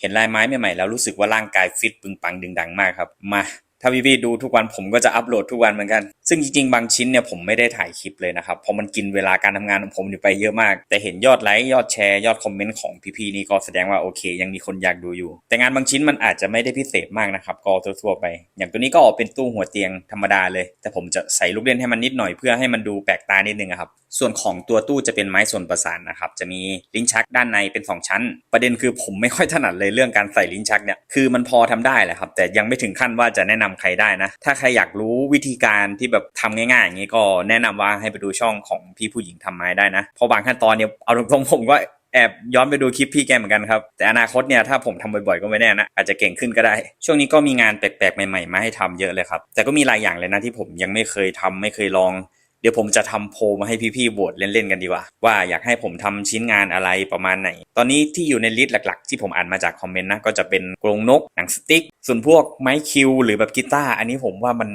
เห็นลายไม้ใหม่ๆแล้วรู้สึกว่าร่างกายฟิตปึงปังดึงดังมากครับ มา ถ้าพี่ๆดูทุกวันผมก็จะอัปโหลดทุกวันเหมือนกัน ซึ่งจริงๆ บางชิ้นเนี่ยผมไม่ได้ถ่ายคลิปเลยนะครับ เพราะมันกินเวลาการทำงานของผมอยู่ไปเยอะมาก แต่เห็นยอดไลค์ยอดแชร์ยอดคอมเมนต์ของพี่ๆนี่ก็แสดงว่าโอเค ยังมีคนอยากดูอยู่ แต่งานบางชิ้นมันอาจจะไม่ได้พิเศษมากนะครับ ก็ทั่วๆไป อย่างตัวนี้ก็ออกเป็นตู้หัวเตียงธรรมดาเลย แต่ผมจะใส่ลูกเล่นให้มันนิดหน่อยเพื่อให้มันดูแปลกตานิดนึงครับส่วนของตัวตู้จะเป็นไม้ส่วนประสานนะครับ จะมีลิ้นชักด้านในเป็น 2 ชั้น ประเด็นคือผมไม่ค่อยถนัดเลยเรื่องการใส่ลิ้นชักเนี่ยคือมันพอทำได้แหละครับแต่ยังไม่ถึงขั้นว่าจะแนะนาใครได้นะ ถ้าใครอยากรู้วิธีการที่แบบทำง่ายๆอย่างนี้ก็แนะนำว่าให้ไปดูช่องของพี่ผู้หญิงทำไม้ได้นะเพราะบางขั้นตอนเนี่ยเอาตรงๆผมก็แอบย้อนไปดูคลิปพี่แกเหมือนกันครับ แต่อนาคตเนี่ยถ้าผมทำบ่อยๆก็ไม่แน่นะ อาจจะเก่งขึ้นก็ได้ ช่วงนี้ก็มีงานแปลกๆ ใหม่ๆ มาให้ทำเยอะเลยครับ แต่ก็มีหลายอย่างเลยนะที่ผมยังไม่เคยทำไม่เคยลอง เดี๋ยวผมจะทำโพลมาให้พี่ๆโหวตเล่นๆกันดีกว่า ว่าอยากให้ผมทำชิ้นงานอะไรประมาณไหน ตอนนี้ที่อยู่ในลิสต์หลักๆ ที่ผมอ่านมาจากคอมเมนต์นะก็จะเป็นกรงนกหนังสติ๊ก ส่วนพวกไม้คิวหรือแบบกีตาร์อันนี้ผมว่ามัน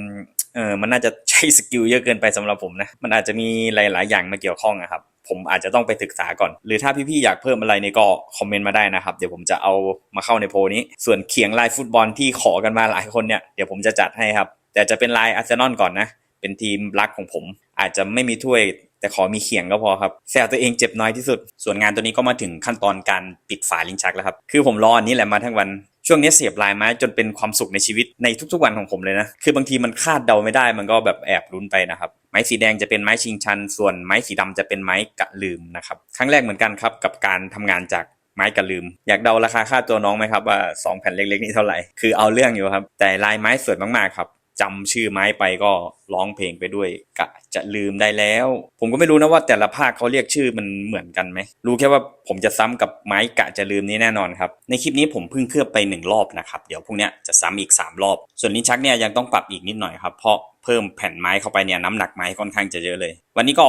เออมันน่าจะใช้สกิลเยอะเกินไปสำหรับผมนะมันอาจจะมีหลายๆ อย่างมาเกี่ยวข้องอะครับผมอาจจะต้องไปศึกษาก่อน หรือถ้าพี่ๆอยากเพิ่มอะไรเนี่ยก็คอมเมนต์มาได้นะครับ เดี๋ยวผมจะเอามาเข้าในโพนี้ ส่วนเขียงลายฟุตบอลที่ขอกันมาหลายคนเนี่ย เดี๋ยวผมจะจัดให้ครับ แต่จะเป็นลายอาร์เซนอลก่อนนะ เป็นทีมรักของผม อาจจะไม่มีถ้วย แต่ขอมีเขียงก็พอครับแซวตัวเองเจ็บน้อยที่สุด ส่วนงานตัวนี้ก็มาถึงขั้นตอนการปิดฝาลิ้นชักแล้วครับ คือผมรออันนี้แหละมาทั้งวันช่วงนี้เสียบลายไม้จนเป็นความสุขในชีวิตในทุกๆวันของผมเลยนะ คือบางทีมันคาดเดาไม่ได้มันก็แบบแอบลุ้นไปนะครับ ไม้สีแดงจะเป็นไม้ชิงชัน ส่วนไม้สีดำจะเป็นไม้กะลืมนะครับ ครั้งแรกเหมือนกันครับกับการทำงานจากไม้กะลืม อยากเดาราคาค่าตัวน้องไหมครับว่า 2 แผ่นเล็กๆ นี่เท่าไหร่ คือเอาเรื่องอยู่ครับ แต่ลายไม้สวยมากๆครับ จำชื่อไม้ไปก็ร้องเพลงไปด้วยกะจะลืมได้แล้ว ผมก็ไม่รู้นะว่าแต่ละภาคเขาเรียกชื่อมันเหมือนกันไหม รู้แค่ว่าผมจะซ้ำกับไม้กะจะลืมนี้แน่นอนครับ ในคลิปนี้ผมเพิ่งเคลือบไปหนึ่งรอบนะครับ เดี๋ยวพรุ่งนี้จะซ้ำอีก 3 รอบ ส่วนลิ้นชักเนี่ยยังต้องปรับอีกนิดหน่อยครับ เพราะเพิ่มแผ่นไม้เข้าไปเนี่ยน้ำหนักไม้ค่อนข้างจะเยอะเลย วันนี้ก็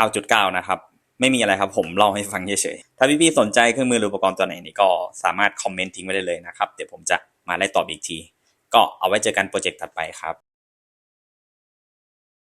9.9 นะครับไม่มีอะไรครับผมเล่าให้ฟังเฉยๆ ถ้าพี่ๆสนใจเครื่องมือหรืออุปกรณ์ตัวไหนนี่ก็สามารถคอมเมนต์ทิ้งไว้ได้เลยนะครับ เดี๋ยวผมจะมาไล่ตอบอีกที ก็เอาไว้เจอกันโปรเจกต์ถัดไปครับ